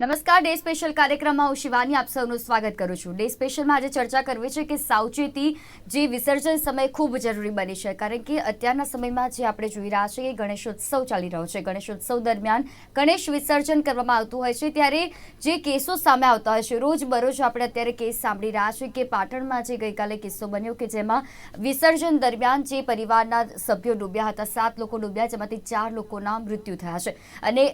નમસ્કાર, day special કાર્યક્રમમાં હું શિવાની આપ સૌનું સ્વાગત કરું છું. ડે સ્પેશિયલમાં આજે ચર્ચા કરવી છે કે સાવચેતી જે વિસર્જન સમય ખૂબ જરૂરી બની છે, કારણ કે અત્યારના સમયમાં જે આપણે જોઈ રહ્યા છીએ ગણેશોત્સવ ચાલી રહ્યો છે. ગણેશોત્સવ દરમિયાન ગણેશ વિસર્જન કરવામાં આવતું હોય છે. ત્યારે જે કેસો સામે આવતા હોય છે, રોજ બરોજ આપણે અત્યારે કેસ સાંભળી રહ્યા છીએ કે પાટણમાં જે ગઈકાલે કિસ્સો બન્યો કે જેમાં વિસર્જન દરમિયાન જે પરિવારના સભ્યો ડૂબ્યા હતા, સાત લોકો ડૂબ્યા, જેમાંથી ચાર લોકોના મૃત્યુ થયા છે. અને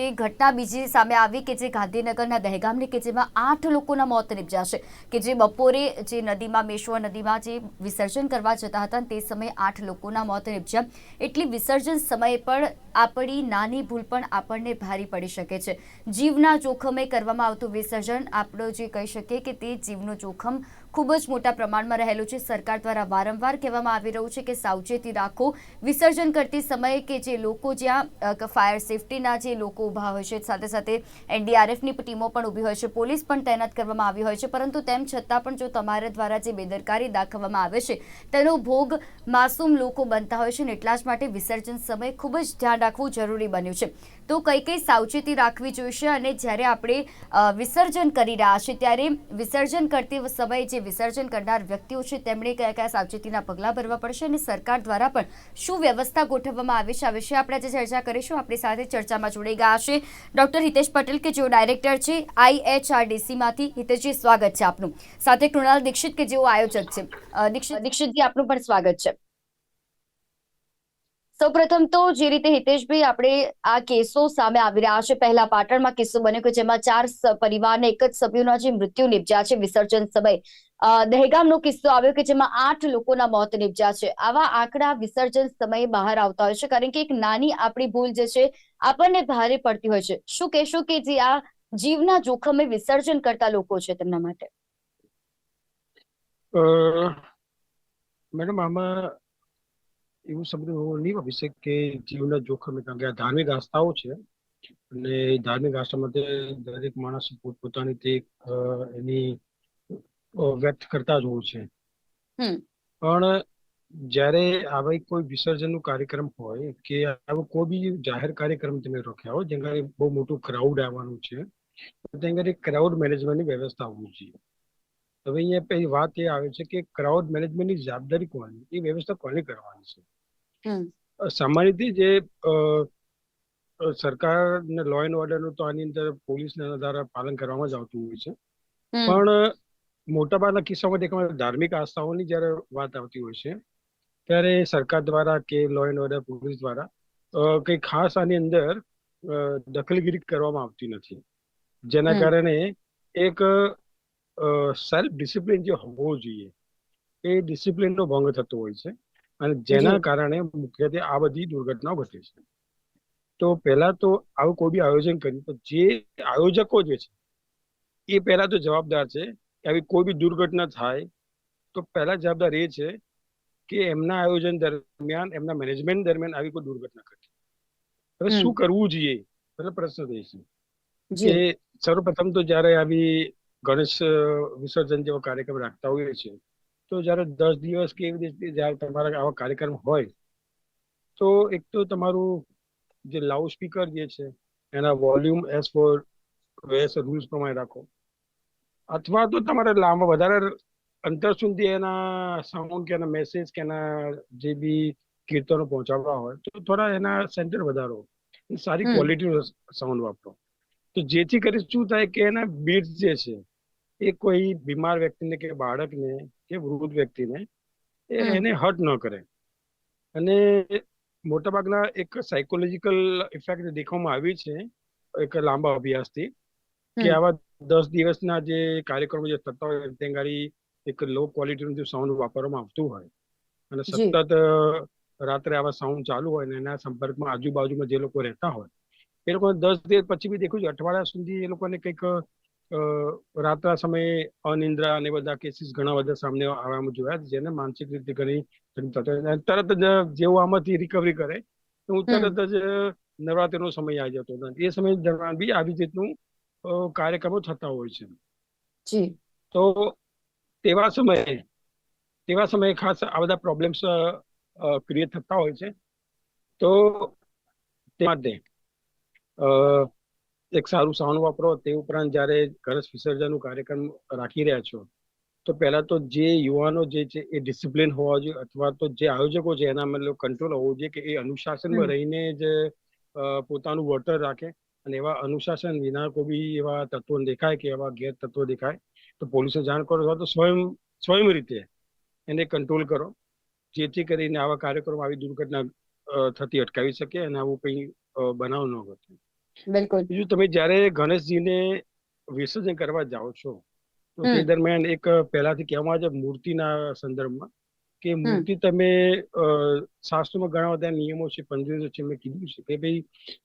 જે ઘટના બીજી સામે આવી કે જે ગાંધીનગરના દહેગામની કે જેમાં આઠ લોકોના મોત નિપજ્યા કે જે બપોરે જે નદીમાં મેશ્વર નદીમાં જે વિસર્જન કરવા જતા હતા તે સમયે આઠ લોકોના મોત નિપજ્યા. એટલી વિસર્જન સમયે પણ આપણી નાની ભૂલ પણ આપણને ભારી પડી શકે છે. જીવના જોખમે કરવામાં આવતું વિસર્જન આપણો જે કહી શકીએ કે તે જીવનું જોખમ ખૂબ જ મોટા પ્રમાણમાં રહેલું છે. સરકાર દ્વારા વારંવાર કહેવામાં આવી રહ્યું છે કે સાવચેતી રાખો. વિસર્જન કરતી સમયે કે જે લોકો જ્યાં ફાયર સેફટીના જે લોકો ઊભા હોય છે, સાથે સાથે એનડીઆરએફની ટીમો પણ ઊભી હોય છે. પોલીસ પણ તૈનાત કરવામાં આવી હોય છે. પરંતુ તેમ છતાં પણ જો તમારા દ્વારા જે બેદરકારી દાખવવામાં આવે છે, તેનો ભોગ માસૂમ લોકો બનતા હોય છે ને, એટલા જ માટે વિસર્જન સમયે ખૂબ જ ધ્યાન રાખવું જરૂરી બન્યું છે. તો કઈ કઈ સાવચેતી રાખવી જોઈશે અને જ્યારે આપણે વિસર્જન કરી રહ્યા છીએ ત્યારે વિસર્જન કરતી સમયે જે વિસર્જન કરનાર વ્યક્તિઓ છે, તેમણે કયા કયા સાવચેતીના પગલાં ભરવા પડશે અને સરકાર દ્વારા પણ શું વ્યવસ્થા ગોઠવવામાં આવી છે? આ વિશે આપણે આજે ચર્ચા કરીશું. આપણી સાથે ચર્ચામાં જોડાઈ ગયા છે ડૉક્ટર હિતેશ પટેલ, કે જેઓ ડાયરેક્ટર છે આઈએચઆરડીસીમાંથી હિતેશજી, સ્વાગત છે આપનું. સાથે કૃણાલ દીક્ષિત, કે જેઓ આયોજક છે. દીક્ષિત દીક્ષિતજી, આપનું પણ સ્વાગત છે. સૌપ્રથમ તો જે રીતે હિતેશભાઈ આપણે આ કેસો સામે આવી રહ્યા છે, પહેલા પાટણમાં કિસ્સો બન્યો કે જેમાં ચાર પરિવારના એક જ સભ્યોના જે મૃત્યુ નિપજ્યા છે, વિસર્જન સમયે. દહેગામનો કિસ્સો આવ્યો કે જેમાં આઠ લોકોના મોત નિપજ્યા છે. આવા આંકડા વિસર્જન સમયે બહાર આવતા હોય છે, કારણ કે એક નાની આપણી ભૂલ જે છે, આપણને ભારે પડતી હોય છે. શું કહેશો કે જે આ જીવના જોખમે વિસર્જન કરતા લોકો છે તેમના માટે? મેડમ, આમાં એવું સમજવું નહીં શકે કે જીવના જોખમે કારણ કે આ ધાર્મિક આસ્થાઓ છે અને ધાર્મિક આસ્થા માટે દરેક માણસ પોતપોતાની તે એની વ્યક્ત કરતા જ હોય છે. પણ જ્યારે આવા કોઈ વિસર્જનનો કાર્યક્રમ હોય કે આવો કોઈ બી જાહેર કાર્યક્રમ તમે રાખ્યા હોય જેના બહુ મોટું ક્રાઉડ આવવાનું છે તો ત્યાં આગળ ક્રાઉડ મેનેજમેન્ટની વ્યવસ્થા હોવી જોઈએ. હવે અહીંયા પહેલી વાત એ આવે છે કે ક્રાઉડ મેનેજમેન્ટની જવાબદારી કોની? એ વ્યવસ્થા કોને કરવાની છે? સામાન્ય રીતે જે સરકાર ને લો એન્ડ ઓર્ડરનું તો આની અંદર પોલીસના દ્વારા પાલન કરવામાં જ આવતું હોય છે. પણ મોટાભાગના કિસ્સામાં દેખવા ધાર્મિક આસ્થાઓની જ્યારે વાત આવતી હોય છે ત્યારે સરકાર દ્વારા કે લો એન્ડ ઓર્ડર પોલીસ દ્વારા કંઈ ખાસ આની અંદર દખલગીરી કરવામાં આવતી નથી. જેના કારણે એક સેલ્ફ ડિસિપ્લિન જે હોવો જોઈએ એ ડિસિપ્લિનનો ભંગ થતો હોય છે. અને જેના કારણે મુખ્યત્વે આ બધી દુર્ઘટનાઓ ઘટે છે. તો પહેલા તો આવું કોઈ બી આયોજન કર્યું તો જે આયોજકો જે છે એ પહેલા તો જવાબદાર છે કે આવી કોઈ બી દુર્ઘટના થાય તો પહેલા જવાબદાર એ છે કે એમના આયોજન દરમિયાન એમના મેનેજમેન્ટ દરમિયાન આવી કોઈ દુર્ઘટના ઘટે. હવે શું કરવું જોઈએ? એટલે પ્રશ્ન થઈ છે કે સર્વપ્રથમ તો જ્યારે આવી ગણેશ વિસર્જન જેવો કાર્યક્રમ રાખતા હોઈએ છે તો જ્યારે દસ દિવસ કે એવી રીતે જ્યારે તમારા આવા કાર્યક્રમ હોય તો એક તો તમારું જે લાઉડ સ્પીકર જે છે એના વોલ્યુમ એઝ ફોર વેસ રૂલ્સ પ્રમાણે રાખો. અથવા તો તમારે લાંબા વધારે અંતર સુધી એના સાઉન્ડ કે એના મેસેજ કે એના જે બી કીર્તનો પહોંચાડવા હોય તો થોડા એના સેન્ટર વધારો. સારી ક્વોલિટી ક્વોલિટીનો સાઉન્ડ વાપરો. તો જેથી કરી શું થાય કે એના બીટ્સ જે છે એ કોઈ બીમાર વ્યક્તિને કે બાળકને કે વૃદ્ધ વ્યક્તિને એને હર્ટ ન કરે. અને મોટાભાગના એક સાયકોલોજીકલ ઇફેક્ટ દેખવામાં આવી છે એક લાંબા અભ્યાસથી કે આવા દસ દિવસના જે કાર્યક્રમો જે થતા હોય ત્યાં ગાડી એક લો ક્વોલિટીનું જે સાઉન્ડ વાપરવામાં આવતું હોય. અને સતત રાત્રે આવા સાઉન્ડ ચાલુ હોય ને એના સંપર્કમાં આજુબાજુમાં જે લોકો રહેતા હોય એ લોકો દસ દિવસ પછી બી દેખ્યું છે અઠવાડિયા સુધી એ લોકોને કંઈક રાતના સમયે અનિંદ્રા અને બધા કેસીસ ઘણા બધા સામે આવવામાં જોયા જેને માનસિક રીતે ઘણી તરત જ જેવું આમાંથી રિકવરી કરે હું તરત જ નવરાત્રીનો સમય આવી જતો હતો. એ સમય દરમિયાન બી આવી રીતનું કાર્યક્રમો થતા હોય છે. તો તેવા સમયે તેવા સમયે ખાસ આ બધા પ્રોબ્લેમ્સ ક્રિએટ થતા હોય છે. તો તે માટે અ, એક સારું સાઉન્ડ વાપરો તે ઉપરાંત જ્યારે ગણેશ વિસર્જનનું કાર્યક્રમ રાખી રહ્યા છો તો પહેલા તો જે યુવાનો જે છે એ ડિસિપ્લિન હોવા જોઈએ અથવા તો જે આયોજકો છે એના મતલબ કંટ્રોલ હોવો જોઈએ કે એ અનુશાસનમાં રહીને જ પોતાનું વોટર રાખે અને એવા અનુશાસન વિના કોઈ બી એવા તત્વો દેખાય કે એવા ગેર તત્વો દેખાય તો પોલીસને જાણ કરો અથવા તો સ્વયં સ્વયં રીતે એને કંટ્રોલ કરો જેથી કરીને આવા કાર્યક્રમો આવી દુર્ઘટના થતી અટકાવી શકે અને આવું કંઈ બનાવ ન ઘટે. બિલકુલ. બીજું તમે જ્યારે ગણેશજીને વિસર્જન કરવા જાઓ છો તો તે દરમિયાન એક પહેલાથી કહેવામાં આવે છે મૂર્તિના સંદર્ભમાં કે મૂર્તિ તમે શાસ્ત્રોમાં ઘણા બધા નિયમો છે પંજો છે મેં કીધું છે કે ભાઈ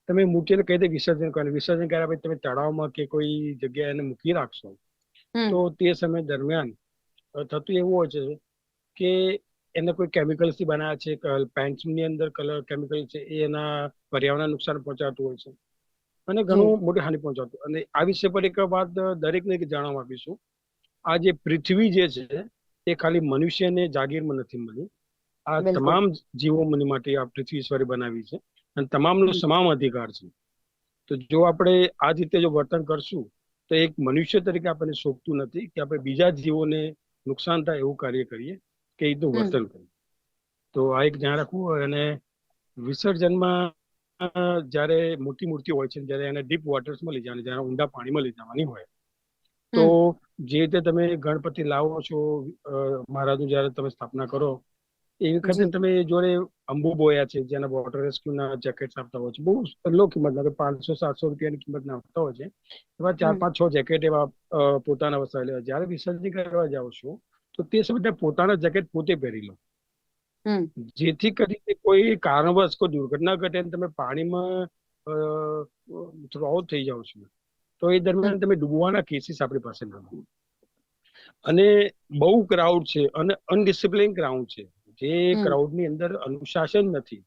તમે મૂર્તિને કઈ રીતે વિસર્જન કરવાનું? વિસર્જન કર્યા પછી તમે તળાવમાં કે કોઈ જગ્યાએ એને મૂકી રાખશો. તો તે સમય દરમિયાન થતું એવું હોય છે કે એને કોઈ કેમિકલ્સથી બનાવ્યા છે પેન્ટ્સની અંદર કલર કેમિકલ છે એ એના પર્યાવરણ નુકસાન પહોંચાડતું હોય છે. અને ઘણું મોટી હાનિ પહોંચાડતું. અને આ વિષય પર એક વાત દરેકને જાણવા આપીશું. આ જે પૃથ્વી જે છે એ ખાલી મનુષ્યને જાગીરમાં નથી મળી. આ તમામ જીવો મને માટે આ પૃથ્વી ઈશ્વરે બનાવી છે. અને તમામનો સમાન અધિકાર છે. તો જો આપણે આ રીતે જો વર્તન કરશું તો એક મનુષ્ય તરીકે આપણને શોભતું નથી કે આપણે બીજા જીવોને નુકસાન થાય એવું કાર્ય કરીએ કે એ રીતનું વર્તન કરીએ. તો આ એક ધ્યાન રાખવું અને વિસર્જનમાં જ્યારે મોટી મૂર્તિ હોય છે જ્યારે એને ડીપ વોટર્સમાં લઈ જવાની જ્યારે ઊંડા પાણીમાં લઈ જવાની હોય તો જે રીતે તમે ગણપતિ લાવો છો મહારાજનું જ્યારે તમે સ્થાપના કરો એ વખતે તમે જોડે અંબુ બોયા છે જેના વોટર રેસ્ક્યુના જેકેટ્સ આપતા હોય છે બહુ લો કિંમત પાંચસો સાતસો રૂપિયાની કિંમતના આપતા હોય છે એવા ચાર પાંચ છ જેકેટ એવા પોતાના વસાવેલા જ્યારે વિસર્જન કરવા જાઓ છો તો તે સમયે પોતાના જેકેટ પોતે પહેરી લો. જેથી કરીને કોઈ કારણવશ કોઈ દુર્ઘટના ઘટે તમે પાણીમાં થ્રો થઈ જાઓ છો તો એ દરમિયાન તમે ડૂબવાના કેસીસ આપણી પાસે ના અને બહુ ક્રાઉડ છે અને અનડિસિપ્લિન ક્રાઉડ છે. જે. ક્રાઉડની અંદર અનુશાસન નથી.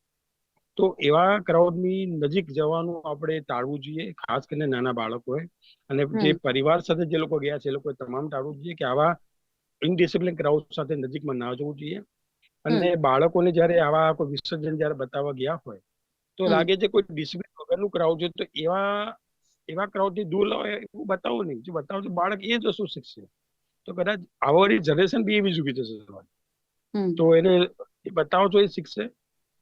તો એવા ક્રાઉડની નજીક જવાનું આપણે ટાળવું જોઈએ ખાસ કરીને નાના બાળકોએ. અને જે પરિવાર સાથે જે લોકો ગયા છે એ લોકોએ તમામ ટાળવું જોઈએ કે આવા ઇનડિસિપ્લિન ક્રાઉડ સાથે નજીકમાં ના જવું જોઈએ. અને બાળકોને જ્યારે આવા કોઈ વિસર્જન જ્યારે બતાવવા ગયા હોય તો લાગે છે કોઈ ડિસિપ્લિન વગરનું ક્રાઉડ છે તો એવા એવા ક્રાઉડથી દૂર લાવે એવું બતાવો નહીં. જો બતાવો તો બાળક એ જ વસ્તુ શીખશે? તો કદાચ આવવાની જનરેશન બી એવી ઝૂકી જશે થશે તો એને બતાવો તો એ શીખશે.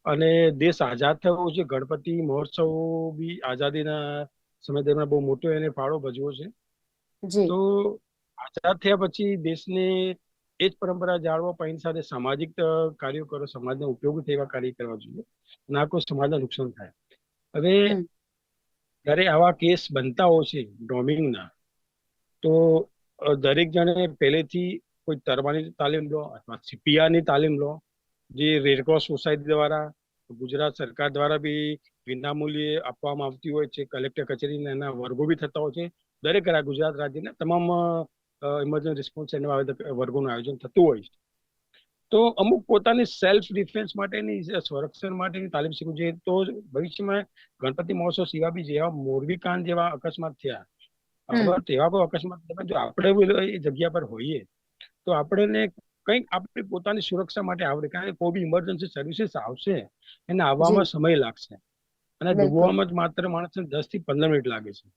અને દેશ આઝાદ થયો છે ગણપતિ મહોત્સવ બી આઝાદીના સમય દરમિયાન બહુ મોટો એને ફાળો ભજવો છે. તો આઝાદ થયા પછી દેશને એ જ પરંપરા જાળવો પણ એની સાથે સામાજિક કાર્યો કરો સમાજના ઉપયોગી થાય કાર્ય કરવા જોઈએ. ના કોઈ સમાજને નુકસાન થાય. હવે. જ્યારે આવા કેસ બનતા હોય છે ડોમિંગના તો દરેક જણે પહેલેથી કોઈ તરવાની તાલીમ લો અથવા સીપીઆરની તાલીમ લો જે રેડક્રોસ સોસાયટી દ્વારા ગુજરાત સરકાર દ્વારા બી વિનામૂલ્યે આપવામાં આવતી હોય છે. કલેક્ટર કચેરીના એના વર્ગો બી થતા હોય છે. દરેક ગુજરાત રાજ્યના તમામ ઇમરજન્સી રિસ્પોન્સ સેન્ટરમાં આવે વર્ગોનું આયોજન થતું હોય છે. તો અમુક પોતાની સેલ્ફ ડિફેન્સ માટેની સંરક્ષણ માટેની તાલીમ શીખવું જોઈએ. તો ભવિષ્યમાં ગણપતિ મહોત્સવ સિવાય બી જેવા મોરબી કાંડ જેવા અકસ્માત થયા. તેવા કોઈ અકસ્માત થયા જો આપણે એ જગ્યા પર હોઈએ તો આપણને કંઈક આપણી પોતાની સુરક્ષા માટે આવડે. કારણ કે કોઈ બી ઇમરજન્સી સર્વિસીસ આવશે એને આવવામાં સમય લાગશે. અને. ડૂબવામાં જ માત્ર માણસને દસથી પંદર મિનિટ લાગે છે.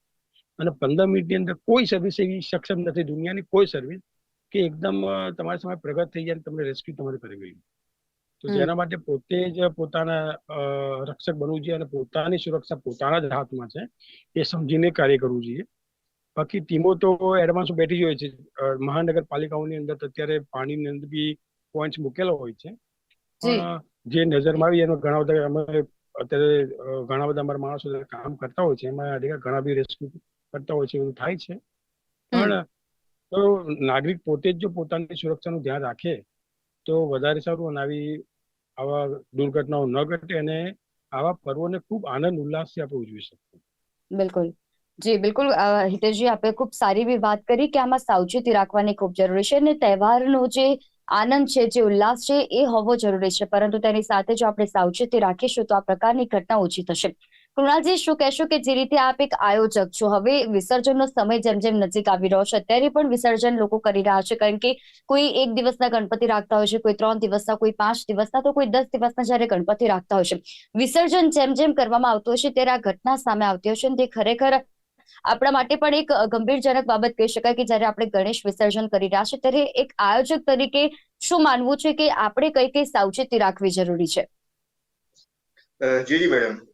અને પંદર મિનિટની અંદર કોઈ સર્વિસ એવી સક્ષમ નથી દુનિયાની કોઈ સર્વિસ કે એકદમ તમારી સામે પ્રગટ થઈ જાય તમને રેસ્ક્યુ તમારે કરી ગયું તો જેના માટે પોતે જ પોતાના રક્ષક બનવું જોઈએ અને પોતાની સુરક્ષા પોતાના જ હાથમાં છે. એ સમજીને કાર્ય કરવું જોઈએ. બાકી ટીમો તો એડવાન્સ બેઠી જ હોય છે. મહાનગરપાલિકાઓની અંદર અત્યારે પાણીની અંદર બી પોઈન્ટ મૂકેલો હોય છે. પણ જે નજરમાં આવી એમાં ઘણા બધા અમે અત્યારે ઘણા બધા અમારા માણસો કામ કરતા હોય છે એમાં ઘણા બી રેસ્ક્યુ કરતા હોય છે એવું થાય છે. પણ તો નાગરિક પોતે જ જો પોતાની સુરક્ષાનું ધ્યાન રાખે તો વધારે સારું અને આવી આવા દુર્ઘટનાઓ ન ઘટે અને આવા પર્વોને ખૂબ આનંદ ઉલ્લાસથી આપણે ઉજવી શકીએ. બિલકુલ. જી બિલકુલ. હિતેશજી આપે ખૂબ સારી એવી વાત કરી કે આમાં સાવચેતી રાખવાની ખૂબ જરૂરી છે અને તહેવારનો જે આનંદ છે જે ઉલ્લાસ છે એ હોવો જરૂરી છે. પરંતુ તેની સાથે જો આપણે સાવચેતી રાખીશું તો આ પ્રકારની ઘટના ઓછી થશે. કૃણાલજી, શું કહેશો કે જે રીતે આપ એક આયોજક છો? હવે વિસર્જનનો સમય જેમ જેમ નજીક આવી રહ્યો છે, અત્યારે પણ વિસર્જન લોકો કરી રહ્યા છે, કારણ કે કોઈ એક દિવસના ગણપતિ રાખતા હોય છે, કોઈ ત્રણ દિવસના, કોઈ પાંચ દિવસના, તો કોઈ દસ દિવસના જયારે ગણપતિ રાખતા હોય છે. વિસર્જન જેમ જેમ કરવામાં આવતું હશે ત્યારે આ ઘટના સામે આવતી હશે છે તે ખરેખર આપણા માટે પણ એક ગંભીરજનક બાબત કહી શકાય કે જ્યારે આપણે ગણેશ વિસર્જન કરી રહ્યા છે, ત્યારે એક આયોજક તરીકે શું માનવું છે કે આપણે કઈ કઈ સાવચેતી રાખવી જરૂરી છે? જી જી, મેડમ.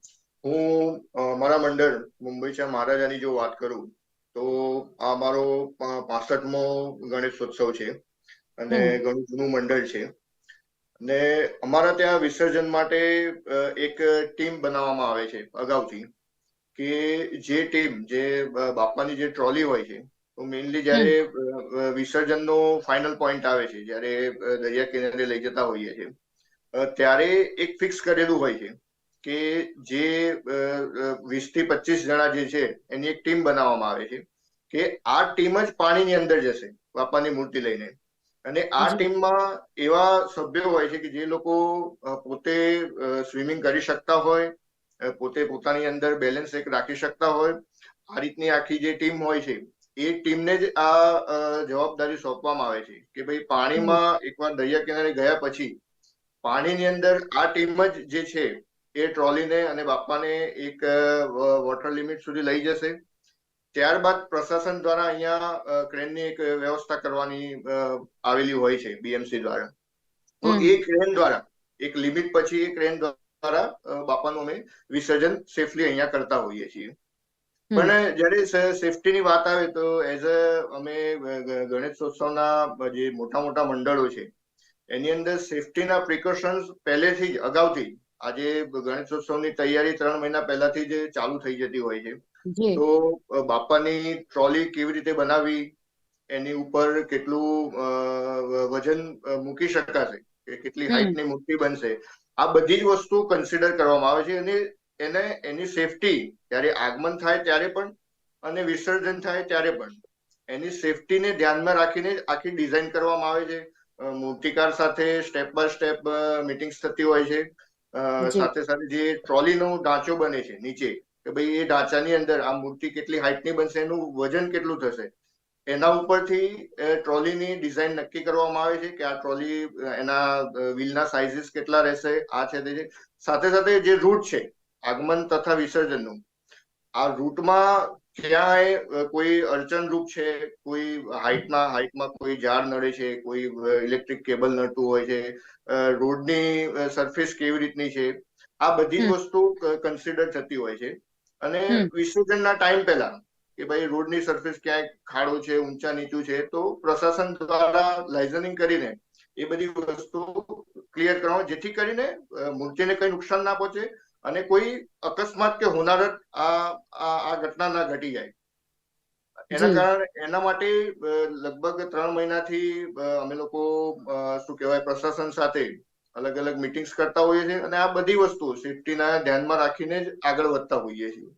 હું મારા મંડળ મુંબઈच्या મહારાજાની જો વાત કરું તો આ મારો પાસઠમો ગણેશોત્સવ છે. અને ઘણું જૂનું મંડળ છે. ને અમારા ત્યાં વિસર્જન માટે એક ટીમ બનાવવામાં આવે છે અગાઉથી. કે જે ટીમ જે બાપાની જે ટ્રોલી હોય છે તો મેઇનલી જ્યારે વિસર્જનનો ફાઇનલ પોઈન્ટ આવે છે જ્યારે દરિયા કિનારે લઈ જતા હોઈએ છીએ ત્યારે એક ફિક્સ કરેલું હોય છે. કે જે વીસથી પચીસ જણા જે છે એની એક ટીમ બનાવવામાં આવે છે કે આ ટીમ જ પાણીની અંદર જશે બાપાની મૂર્તિ લઈને. અને આ ટીમમાં એવા સભ્યો હોય છે કે જે લોકો પોતે સ્વિમિંગ કરી શકતા હોય પોતે પોતાની અંદર બેલેન્સ એક રાખી શકતા હોય. આ રીતની આખી જે ટીમ હોય છે એ ટીમને જ આ જવાબદારી સોંપવામાં આવે છે કે ભાઈ પાણીમાં એકવાર દરિયા કિનારે ગયા પછી પાણીની અંદર આ ટીમ જ જે છે એ ટ્રોલીને અને બાપ્પાને એક વોટર લિમિટ સુધી લઈ જશે. ત્યારબાદ પ્રશાસન દ્વારા અહીંયા ક્રેનની એક વ્યવસ્થા કરવાની આવેલી હોય છે બીએમસી દ્વારા. તો એ ક્રેન દ્વારા એક લિમિટ પછી એ ક્રેન દ્વારા બાપાનું અમે વિસર્જન સેફલી અહીંયા કરતા હોઈએ છીએ. પણ જ્યારે સેફટીની વાત આવે તો એઝ અ અમે ગણેશોત્સવના જે મોટા મોટા મંડળો છે એની અંદર સેફટીના પ્રિકોશન્સ પહેલેથી જ અગાઉથી આજે ગણેશોત્સવની તૈયારી ત્રણ મહિના પહેલાથી જ ચાલુ થઈ જતી હોય છે. તો બાપાની ટ્રોલી કેવી રીતે બનાવવી એની ઉપર કેટલું વજન મૂકી શકાશે? કે કેટલી હાઈટની મૂર્તિ બનશે? આ બધી જ વસ્તુ કન્સિડર કરવામાં આવે છે અને એને એની સેફટી જ્યારે આગમન થાય ત્યારે પણ અને વિસર્જન થાય ત્યારે પણ. એની સેફટીને ધ્યાનમાં રાખીને આખી ડિઝાઇન કરવામાં આવે છે. મૂર્તિકાર સાથે સ્ટેપ બાય સ્ટેપ મીટિંગ્સ થતી હોય છે. સાથે સાથે જે ટ્રોલીનો ઢાંચો બને છે નીચે કે ભાઈ એ ઢાંચાની અંદર આ મૂર્તિ કેટલી હાઈટની બનશે એનું વજન કેટલું થશે? એના ઉપરથી ટ્રોલીની ડિઝાઇન નક્કી કરવામાં આવે છે કે આ ટ્રોલી એના વ્હીલના સાઇઝીસ કેટલા રહેશે આ છે તે સાથે સાથે જે રૂટ છે આગમન તથા વિસર્જનનું આ રૂટમાં ક્યાંય કોઈ અડચણરૂપ છે કોઈ હાઈટમાં હાઈટમાં કોઈ ઝાડ નડે છે કોઈ ઇલેક્ટ્રિક કેબલ નડતું હોય છે રોડની સરફેસ કેવી રીતની છે આ બધી વસ્તુ કન્સિડર થતી હોય છે. અને વિસર્જનના ટાઈમ પહેલા કે ભાઈ રોડની સરફેસ ક્યાંય ખાડો છે ઊંચા નીચું છે તો પ્રશાસન દ્વારા લાઇઝનિંગ કરીને એ બધી વસ્તુ ક્લિયર કરવા જેથી કરીને મૂર્તિને કઈ નુકસાન ના પહોંચે અને કોઈ અકસ્માત કે હોનારત આ ઘટના ના ઘટી જાય. એના કારણે એના માટે લગભગ ત્રણ મહિનાથી અમે લોકો શું કહેવાય પ્રશાસન સાથે અલગ અલગ મીટિંગ્સ કરતા હોઈએ છીએ અને આ બધી વસ્તુ સેફટીના ધ્યાનમાં રાખીને જ આગળ વધતા હોઈએ છીએ.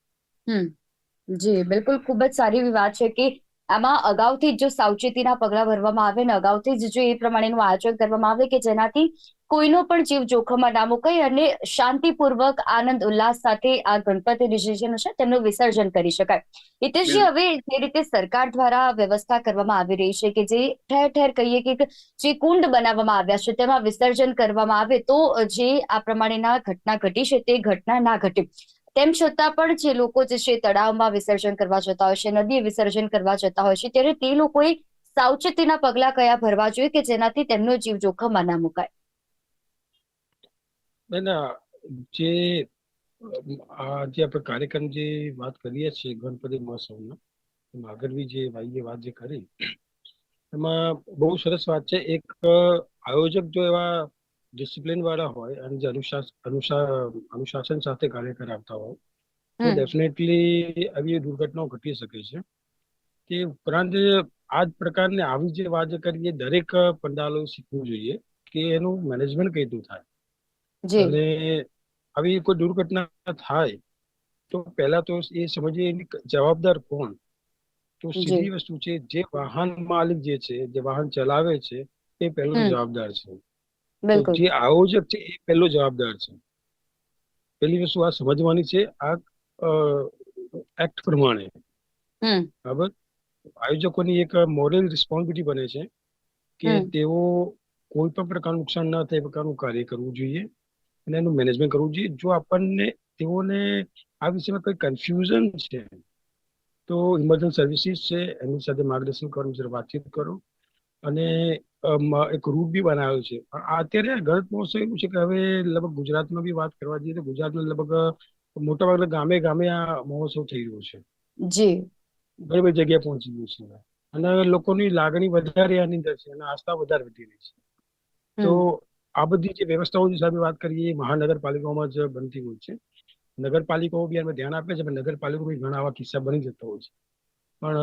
જી બિલકુલ ખૂબ જ સારી એવી વાત છે કે આમાં અગાઉથી જ જો સાવચેતીના પગલાં ભરવામાં આવે ને અગાઉથી જ જો એ પ્રમાણેનું આયોજન કરવામાં આવે કે જેનાથી કોઈનો પણ જીવ જોખમમાં ના મુકાય અને શાંતિપૂર્વક આનંદ ઉલ્લાસ સાથે આ ગણપતિ વિસર્જન છે તેમનું વિસર્જન કરી શકાય. હિતેશજી હવે જે રીતે સરકાર દ્વારા વ્યવસ્થા કરવામાં આવી રહી છે કે જે ઠેર ઠેર કહીએ કે જે કુંડ બનાવવામાં આવ્યા છે તેમાં વિસર્જન કરવામાં આવે તો જે આ પ્રમાણેના ઘટના ઘટી છે તે ઘટના ના ઘટે. તેમ છતાં પણ જે લોકો જે છે તળાવમાં વિસર્જન કરવા જતા હોય છે નદીએ વિસર્જન કરવા જતા હોય છે ત્યારે તે લોકોએ સાવચેતીના પગલાં કયા ભરવા જોઈએ કે જેનાથી તેમનો જીવ જોખમમાં ના મુકાય? બેન ના જે આ જે આપણે કાર્યક્રમ જે વાત કરીએ છીએ ગણપતિ મહોત્સવના એમાં આગળ બી જે ભાઈએ વાત જે કરી એમાં બહુ સરસ વાત છે. એક આયોજક જો એવા ડિસિપ્લિન વાળા હોય અને જે અનુશાસન સાથે કાર્ય કરાવતા હોય તો ડેફિનેટલી આવી દુર્ઘટનાઓ ઘટી શકે છે. તે ઉપરાંત આ જ પ્રકારની આવી જે વાત કરીએ દરેક પંડાલો શીખવું જોઈએ કે એનું મેનેજમેન્ટ કઈ રીતનું થાય. અને આવી કોઈ દુર્ઘટના થાય તો પહેલા તો એ સમજીએ જવાબદાર કોણ? તો સીધી વસ્તુ છે જે વાહન માલિક જે છે જે વાહન ચલાવે છે એ પહેલો જવાબદાર છે. જે આયોજક છે એ પહેલો જવાબદાર છે. પહેલી વસ્તુ આ સમજવાની છે આ એક્ટ પ્રમાણે. બરાબર? આયોજકોની એક મોરલ રિસ્પોન્સિબિલિટી બને છે કે તેઓ કોઈ પણ પ્રકારનું નુકસાન ના થાય એ પ્રકારનું કાર્ય કરવું જોઈએ. અને એનું મેનેજમેન્ટ કરવું જોઈએ. જો આપણને તેઓને આ વિષયમાં કોઈ કન્ફ્યુઝન છે તો ઇમરજન્સી સર્વિસીસ છે એની સાથે માર્ગદર્શન કરવું છે વાતચીત કરો અને એક રૂટ બી બનાવ્યો છે. પણ અત્યારે ગલત મહોત્સવ એવું છે કે હવે લગભગ ગુજરાતમાં બી વાત કરવા જઈએ તો ગુજરાતમાં લગભગ મોટાભાગના ગામે ગામે આ મહોત્સવ થઈ રહ્યો છે. જી. ઘણી બધી જગ્યાએ પહોંચી ગયું છે અને લોકોની લાગણી વધારે આની અંદર છે અને આસ્થા વધારે વધી રહી છે. તો આ બધી જે વ્યવસ્થાઓની સાથે વાત કરીએ એ મહાનગરપાલિકાઓમાં જ બનતી હોય છે. નગરપાલિકાઓ બી એમાં ધ્યાન આપે છે પણ નગરપાલિકાઓ બી ઘણા આવા કિસ્સા બની જતા હોય છે. પણ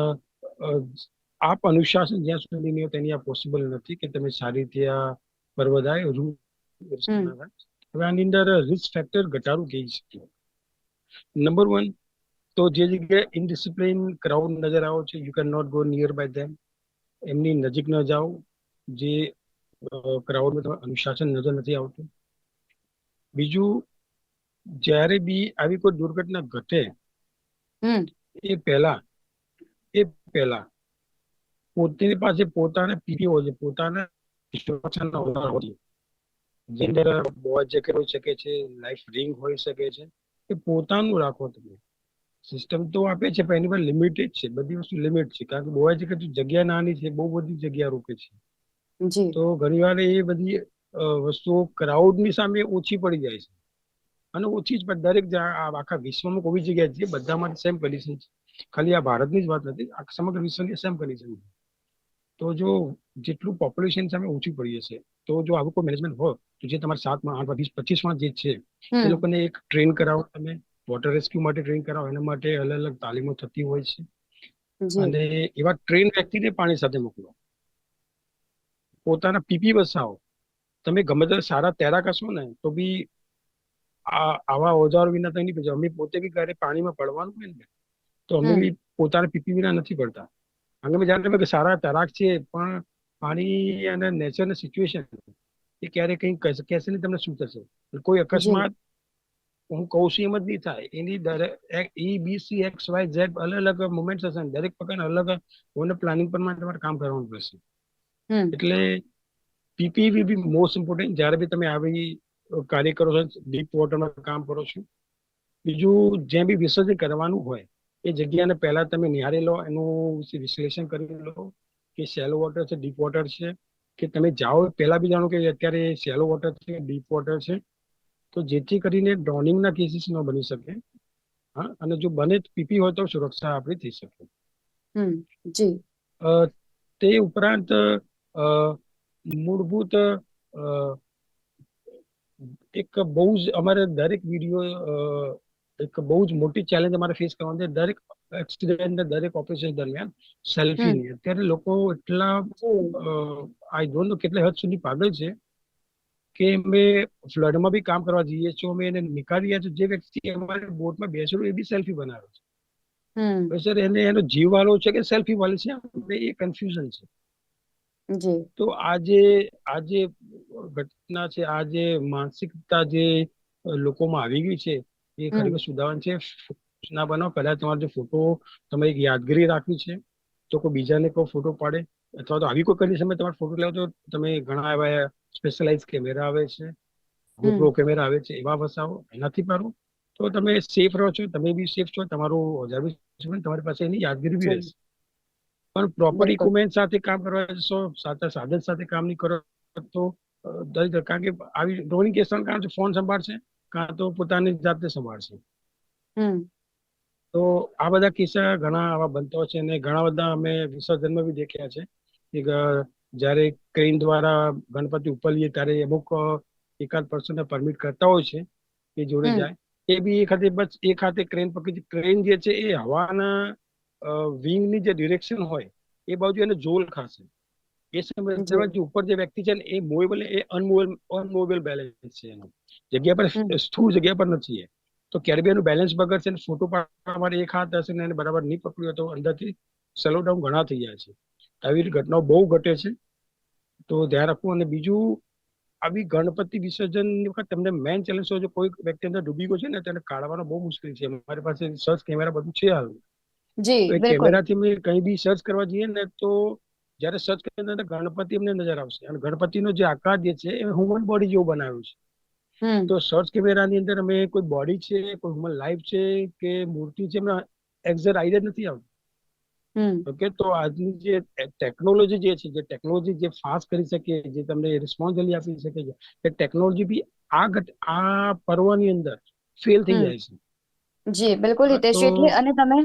આપ અનુશાસન જ્યાં સુધી નહીં તેની આ પોસિબલ નથી કે તમે સારી રીતે આ પર્વદાય રૂ હવે આની અંદર રિસ્ક ફેક્ટર ઘટાડું કહી શકીએ નંબર વન તો જે જગ્યાએ ઇનડિસિપ્લિન ક્રાઉડ નજર આવો છે you can not go near by them એમની નજીક ન જાઓ. જે ક્રાઉડમાં અનુશાસન નજર નથી આવતું. બીજું જ્યારે બી આવી કોઈ દુર્ઘટના ઘટે હમ. એ પહેલા એ પહેલા પોતાની પાસે પોતાના પીપી હોય છે પોતાના હોય બોય જેકેટ હોઈ શકે છે લાઈફ રિંગ હોઈ શકે છે એ પોતાનું રાખો તમે. સિસ્ટમ તો આપે છે પણ એની પર લિમિટેડ છે બધી વસ્તુ લિમિટ છે. કારણ કે બોય જેકેટ જગ્યા નાની છે બહુ બધી જગ્યા રોકે છે. જી. તો ઘણીવાર એ બધી વસ્તુઓ વસ્તુઓ ક્રાઉડની સામે ઓછી પડી જાય છે. અને ઓછી જ દરેક આખા વિશ્વમાં કોઈ જગ્યાએ છે બધા માટે સેમ કન્ડિશન છે. ખાલી આ ભારતની જ વાત નથી આ સમગ્ર વિશ્વની સેમ કન્ડિશન છે. તો જો જેટલું પોપ્યુલેશન સામે ઓછી પડી જશે તો જો આવું કોઈ મેનેજમેન્ટ હોય તો જે તમારે સાતમાં આઠમાં વીસ પચીસમાં જે છે એ લોકોને એક ટ્રેન કરાવો તમે વોટર રેસ્ક્યુ માટે ટ્રેન કરાવો એના માટે અલગ અલગ તાલીમો થતી હોય છે. અને એવા ટ્રેન વ્યક્તિને પાણી સાથે મોકલો. પોતાના પીપી વસાવો. તમે ગમે તે સારા તૈરાક હશો ને તો બી આ આવા ઓજારો વિના તો નહીં પછી. અમે પોતે બી ક્યારે પાણીમાં પડવાનું હોય ને તો અમે બી પોતાના પીપી વિના નથી પડતા. કારણ કે જાણે કે સારા તૈરાક છે પણ પાણી અને નેચરની સિચ્યુએશન એ ક્યારે કંઈ કહેશે કહેશે નહીં તમને શું થશે. કોઈ અકસ્માત હું કહું છું એમ જ નહીં થાય. એની દરેક E B C X Y Z અલગ અલગ મુમેન્ટ હશે દરેક પ્રકારના અલગ ઓને પ્લાનિંગ પ્રમાણે તમારે કામ કરવાનું પડશે એટલે પીપીવી બી મોસ્ટ ઇમ્પોર્ટન્ટ જ્યારે બી તમે આવી કાર્ય કરો છો ડીપ વોટરમાં કામ કરો છો બીજું જ્યાં બી વિસર્જન કરવાનું હોય એ જગ્યાને પહેલા તમે નિહાળી લો એનું વિશ્લેષણ કરી લો કે શેલો વોટર છે ડીપ વોટર છે કે તમે જાઓ પહેલા બી જાણો કે અત્યારે શેલો વોટર છે ડીપ વોટર છે તો જેથી કરીને ડ્રોનિંગના કેસીસ ન બની શકે હા અને જો બને પીપી હોય તો સુરક્ષા આપણી થઈ શકે. જી. અ, તે ઉપરાંત મૂળભૂત એક બહુ જ અમારે દરેક વીડિયો એક બહુ જ મોટી ચેલેન્જ અમારે ફેસ કરવાની છે. દરેક એક્સિડન્ટ દરેક ઓપરેશન દરમિયાન સેલ્ફીની અત્યારે લોકો એટલા આઈ ડોન્ટ નો કેટલા હદ સુધી પાગલ છે કે અમે ફ્લડમાં બી કામ કરવા જઈએ છીએ અમે એને નીકાળી રહ્યા છીએ. જે વ્યક્તિ અમારે બોટમાં બેસેલો એ બી સેલ્ફી બનાવે છે. સર એને એનો જીવ વાળો છે કે સેલ્ફી વાળો છે? એ કન્ફ્યુઝન છે. જી. તો આજે આજે ઘટના છે આ જે માનસિકતા જે લોકોમાં આવી ગઈ છે એ. ખરેખર સુધારવાનું છે. ના બનાવો પહેલા તમારો જે ફોટો તમે એક યાદગીરી રાખવી છે તો કોઈ બીજાને કોઈ ફોટો પાડે અથવા તો આવી કોઈ કન્ડિશનમાં તમારે ફોટો લેવો તો તમે ઘણા એવા સ્પેશિયલાઇઝ કેમેરા આવે છે ગોપ્રો કેમેરા આવે છે એવા વસાવો એનાથી પાડો. તો તમે સેફ રહો છો તમે બી સેફ છો તમારું હજાર બી તમારી પાસે એની યાદગીરી બી. રહેશે. પણ પ્રોપર. ઇક્વિપમેન્ટ સાથે કામ કરવા જશો સાથે સાધન સાથે કામ નહીં કરો તો દરેક કારણ કે આવી ડ્રોઈંગ કેસમાં કારણ ફોન સંભાળશે કાં તો પોતાની જાતે સંભાળશે. હમ. તો આ બધા કિસ્સા ઘણા આવા બનતા હોય છે અને ઘણા બધા અમે વિસર્જનમાં બી દેખ્યા છે. કે જ્યારે ક્રેન દ્વારા ગણપતિ ઉપર લઈએ ત્યારે અમુક એકાદ પર્સનને પરમિટ કરતા હોય છે એ જોડે જાય. એ બી એક હાથે બસ એક હાથે ક્રેન પકડી ક્રેન જે છે એ હવાના વિંગની જે ડિરેક્શન હોય એ બાજુ એને જોલ ખાશે. એ સમય જે ઉપર જે વ્યક્તિ છે ને એ મૂવેબલ એ અનમૂવેબલ અનમૂવેબલ બેલેન્સ છે એનું. જગ્યા પર. સ્થૂળ જગ્યા પર નથી એ. તો એનું બેલેન્સ બગડશે ને ફોટો પાડવા માટે એક હાથ હશે ને એને બરાબર નહીં પકડ્યું તો અંદરથી સ્લો ડાઉન ઘણા થઈ જાય છે. આવી ઘટનાઓ બહુ ઘટે છે. તો ધ્યાન રાખવું અને બીજું આવી ગણપતિ વિસર્જન વખત તમને મેન ચેલેન્જ જો કોઈ વ્યક્તિ અંદર ડૂબી ગયો છે ને તેને કાઢવાનો બહુ મુશ્કેલ છે. મારી પાસે સર્ચ કેમેરા બધું છે હાલ. જી કેમેરાથી અમે કંઈ બી સર્ચ કરવા જઈએ ને તો જ્યારે સર્ચ કરીએ ને ગણપતિ અમને નજર આવશે. અને ગણપતિનો જે આકાર જે છે એ હ્યુમન બોડી જેવું બનાવ્યું છે. તો સર્ચ કેમેરાની અંદર અમે કોઈ બોડી છે કોઈ હ્યુમન લાઈફ છે કે મૂર્તિ છે એમના એક્ઝેક્ટ આઈડિયા નથી આવતું. ઓકે તો આજની જે ટેકનોલોજી જે છે જે ટેકનોલોજી જે ફાસ્ટ કરી શકે જે તમને રિસ્પોન્સ જલ્દી આપી શકે છે કે ટેકનોલોજી બી આ આ પર્વની અંદર ફેલ થઈ જાય છે. જી બિલકુલ હિતેશ એટલે અને તમે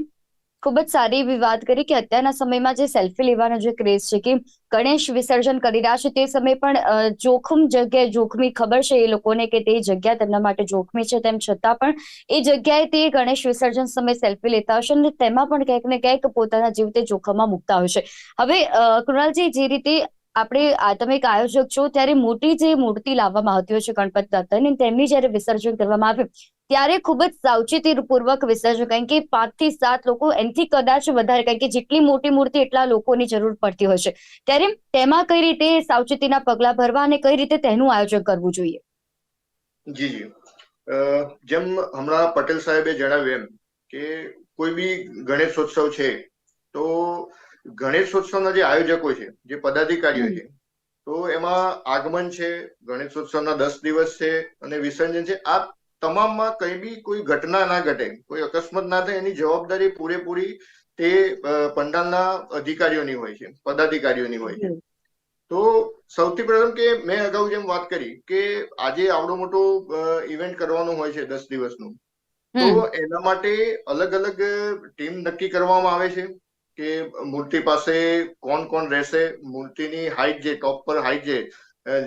ખૂબ જ સારી એવી વાત કરી કે અત્યારના સમયમાં જે સેલ્ફી લેવાનો જે ક્રેઝ છે કે ગણેશ વિસર્જન કરી રહ્યા છે તે સમયે પણ જોખમ જગ્યાએ જોખમી ખબર છે એ લોકોને કે તે જગ્યા તેમના માટે જોખમી છે. તેમ છતાં પણ એ જગ્યાએ તે ગણેશ વિસર્જન સમયે સેલ્ફી લેતા હશે અને તેમાં પણ ક્યાંક ને ક્યાંક પોતાના જીવ તે જોખમમાં મૂકતા હોય છે. હવે કૃણાલજી, જે રીતે આપણે તમે એક આયોજક છો, ત્યારે મોટી જે મૂર્તિ લાવવામાં આવતી હોય છે ગણપત દાદાની, તેમની જ્યારે વિસર્જન કરવામાં આવે ત્યારે ખૂબ જ સાવચેતીપૂર્વક વિસર્જન, કારણ કે પાંચથી સાત લોકો, એનાથી કદાચ વધારે, કારણ કે જેટલી મોટી મૂર્તિ, એટલા લોકોની જરૂર પડતી હોય છે. ત્યારે તેમાં કઈ રીતે સાવચેતીના પગલાં ભરવા અને કઈ રીતે તેનું આયોજન કરવું જોઈએ? જી જી. જેમ હમણાં પટેલ સાહેબે જણાવ્યું એમ કે કોઈ બી ગણેશોત્સવ છે, તો ગણેશોત્સવના જે આયોજકો છે જે પદાધિકારીઓ છે તો એમાં આગમન છે ગણેશોત્સવના દસ દિવસ છે અને વિસર્જન છે. આ તમામમાં કઈ બી કોઈ ઘટના ના ઘટે કોઈ અકસ્માત ના થાય એની જવાબદારી પૂરેપૂરી તે પંડાલના અધિકારીઓની હોય છે પદાધિકારીઓની હોય છે. તો સૌથી પ્રથમ કે મેં અગાઉ જેમ વાત કરી કે આજે આવડો મોટો ઇવેન્ટ કરવાનો હોય છે દસ દિવસનું. તો એના માટે અલગ અલગ ટીમ નક્કી કરવામાં આવે છે. કે મૂર્તિ પાસે કોણ કોણ રહેશે? મૂર્તિની હાઈટ જે ટોપ પર હાઈટ જે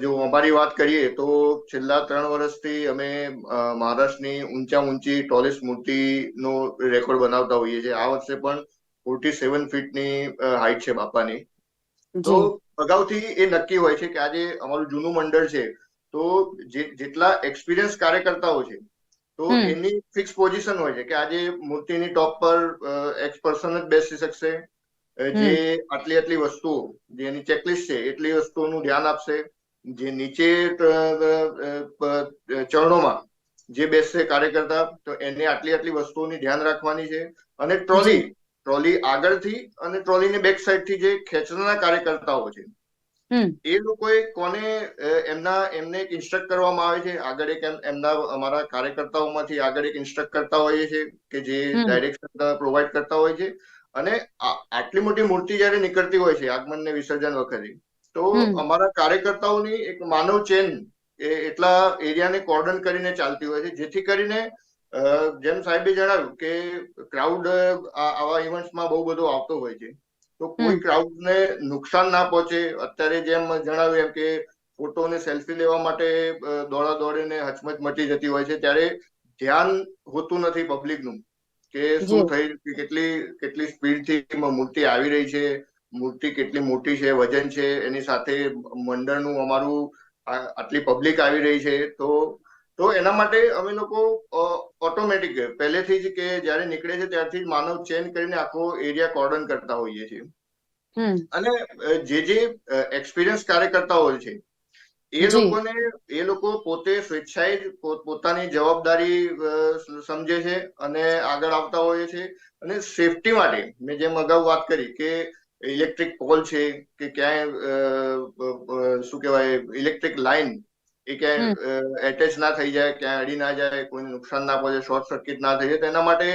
જો અમારી વાત કરીએ તો છેલ્લા ત્રણ વર્ષથી અમે મહારાષ્ટ્રની ઊંચા ઊંચી ટોલેસ્ટ મૂર્તિનો રેકોર્ડ બનાવતા હોઈએ છીએ. આ વર્ષે પણ ફોર્ટી સેવન ફીટની હાઈટ છે બાપાની. તો અગાઉથી એ નક્કી હોય છે કે આજે અમારું જૂનું મંડળ છે. તો જે જેટલા એક્સપિરિયન્સ કાર્યકર્તાઓ છે તો એની ફિક્સ પોઝિશન હોય છે કે આજે મૂર્તિની ટોપ પર એક્સ પર્સન જ બેસી શકશે જે આટલી આટલી વસ્તુઓ જે એની ચેકલિસ્ટ છે એટલી વસ્તુઓનું ધ્યાન આપશે જે નીચે ચરણોમાં જે બેસશે કાર્યકર્તા તો એને આટલી આટલી વસ્તુઓની ધ્યાન રાખવાની છે અને ટ્રોલી ટ્રોલી આગળથી અને ટ્રોલીની બેક સાઈડથી જે ખેંચનારા કાર્યકર્તાઓ છે એ લોકોએ કોને એમના એમને એક ઇન્સ્ટ્રક્ટ કરવામાં આવે છે. આગળ એક એમ- એમના અમારા કાર્યકર્તાઓમાંથી આગળ એક ઇન્સ્ટ્રક્ટ કરતા હોઈએ છે કે જે. ડાયરેક્શન પ્રોવાઈડ કરતા હોય છે. અને આટલી મોટી મૂર્તિ જયારે નીકળતી હોય છે આગમન ને વિસર્જન વખતે તો અમારા કાર્યકર્તાઓની એક માનવ ચેન એ એટલા એરિયાને કોર્ડન કરીને ચાલતી હોય છે જેથી કરીને જેમ સાહેબે જણાવ્યું કે ક્રાઉડ આવા ઇવેન્ટ્સમાં બહુ બધો આવતો હોય છે. તો કોઈ ક્રાઉડ ક્રાઉડને નુકસાન ના પહોંચે. અત્યારે જેમ જણાવ્યું એમ કે ફોટો ને સેલ્ફી લેવા માટે દોડા દોડીને હચમચ મચી જતી હોય છે ત્યારે ધ્યાન હોતું નથી પબ્લિકનું કે શું થઈ કેટલી કેટલી સ્પીડથી મૂર્તિ આવી રહી છે મૂર્તિ કેટલી મોટી છે વજન છે એની સાથે મંડળનું અમારું આટલી પબ્લિક આવી રહી છે તો તો એના માટે અમે લોકો ઓટોમેટિક પહેલેથી જ કે જ્યારે નીકળે છે ત્યારથી માનવ ચેન કરીને આખો એરિયા કોર્ડન કરતા હોઈએ છીએ. અને જે જે એક્સપિરિયન્સ કાર્યકર્તાઓ હોય છે એ લોકોને એ લોકો પોતે સ્વેચ્છાએ જ પોતાની જવાબદારી સમજે છે અને આગળ આવતા હોય છે. અને સેફટી માટે મેં જેમ અગાઉ વાત કરી કે ઇલેક્ટ્રિક પોલ છે કે ક્યાંય શું કહેવાય ઇલેક્ટ્રિક લાઇન એ ક્યાંય એટેચ ના થઈ જાય ક્યાંય અડી ના જાય કોઈ નુકસાન ના પહોંચે શોર્ટ સર્કિટ ના થઈ જાય તેના માટે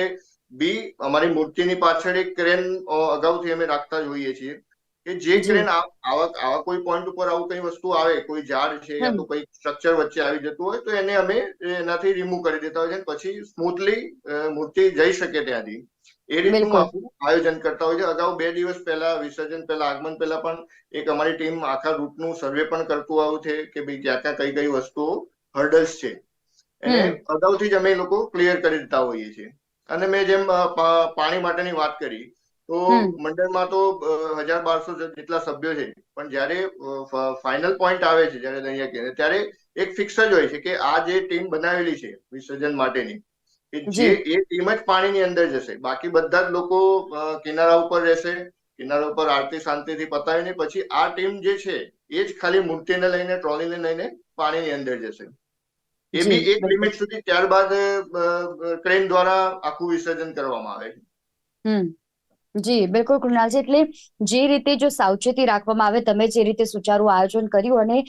બી અમારી મૂર્તિની પાછળ એક ક્રેન અગાઉથી અમે રાખતા જ હોઈએ છીએ કે જે ક્રેન આવા આવા કોઈ પોઈન્ટ ઉપર આવું કઈ વસ્તુ આવે કોઈ ઝાડ છે યા તો કોઈ સ્ટ્રક્ચર વચ્ચે આવી જતું હોય તો એને અમે એનાથી રિમૂવ કરી દેતા હોય છે પછી સ્મૂથલી મૂર્તિ જઈ શકે ત્યાંથી. એ રીતનું. આખું આયોજન કરતા હોય છે. અગાઉ બે દિવસ પહેલા વિસર્જન પહેલા આગમન પહેલા પણ એક અમારી ટીમ આખા રૂટનું સર્વે પણ કરતું આવ્યું છે કે ભાઈ ક્યાં ક્યાં કઈ કઈ વસ્તુઓ હર્ડલ્સ છે. એને અગાઉથી જ અમે લોકો ક્લિયર કરી દેતા હોઈએ છીએ. અને મેં જેમ પાણી માટેની વાત કરી તો. મંડળમાં તો હજાર બારસો જેટલા સભ્યો છે. પણ જ્યારે ફાઇનલ પોઈન્ટ આવે છે જ્યારે અહીંયા ત્યારે એક ફિક્સ જ હોય છે કે આ જે ટીમ બનાવેલી છે વિસર્જન માટેની કે જે. એ ટીમ જ પાણીની અંદર જશે. બાકી બધા જ લોકો કિનારા ઉપર રહેશે. કિનારા ઉપર આરતી શાંતિથી પતાવીને પછી આ ટીમ જે છે એ જ ખાલી મૂર્તિને લઈને ટ્રોલીને લઈને પાણીની અંદર જશે. એ બી એક લિમિટ સુધી ત્યારબાદ ટ્રેન દ્વારા આખું વિસર્જન કરવામાં આવે છે. જી, બિલકુલ કૃણાલજી એટલે જે રીતે જો સાવચેતી રાખવામાં આવે, તમે જે રીતે સુચારું આયોજન કર્યું અને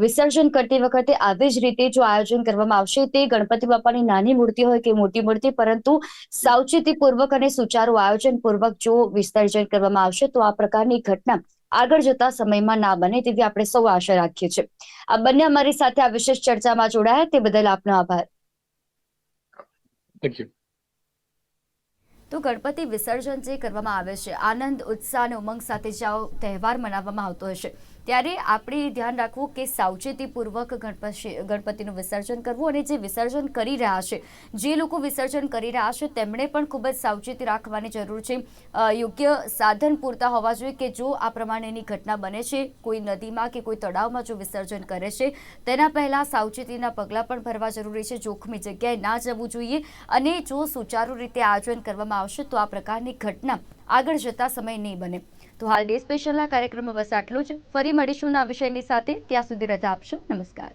વિસર્જન કરતી વખતે આવી જ રીતે જો આયોજન કરવામાં આવશે, તે ગણપતિ બાપાની નાની મૂર્તિ હોય કે મોટી મૂર્તિ, પરંતુ સાવચેતીપૂર્વક અને સુચારું આયોજન પૂર્વક જો વિસર્જન કરવામાં આવશે, તો આ પ્રકારની ઘટના આગળ જતા સમયમાં ના બને તેવી આપણે સૌ આશા રાખીએ છીએ. આ બંને અમારી સાથે આ વિશેષ ચર્ચામાં જોડાયા, તે બદલ આપનો આભાર. થેન્ક યુ તો ગણપતિ વિસર્જન જે કરવામાં આવે છે, આનંદ, ઉત્સાહ અને ઉમંગ સાથે જ તહેવાર મનાવવામાં આવતો હશે ત્યારે આપણે ધ્યાન રાખવું કે સાવચેતીપૂર્વક ગણપતિ ગણપતિનું વિસર્જન કરવું અને જે વિસર્જન કરી રહ્યા છે, જે લોકો વિસર્જન કરી રહ્યા છે, તેમણે પણ ખૂબ જ સાવચેતી રાખવાની જરૂર છે. યોગ્ય સાધન પૂરતા હોવા જોઈએ કે જો આ પ્રમાણેની ઘટના બને છે, કોઈ નદીમાં કે કોઈ તળાવમાં જો વિસર્જન કરે છે, તેના પહેલાં સાવચેતીના પગલાં પણ ભરવા જરૂરી છે. જોખમી જગ્યાએ ના જવું જોઈએ અને જો સુચારુ રીતે આયોજન કરવામાં આવશે, તો આ પ્રકારની ઘટના આગળ જતા સમય નહીં બને. તો હાલ ડે સ્પેશિયલના કાર્યક્રમમાં બસ આટલું જ. ફરી મળીશું આ વિષયની સાથે. ત્યાં સુધી રજા આપશો. નમસ્કાર.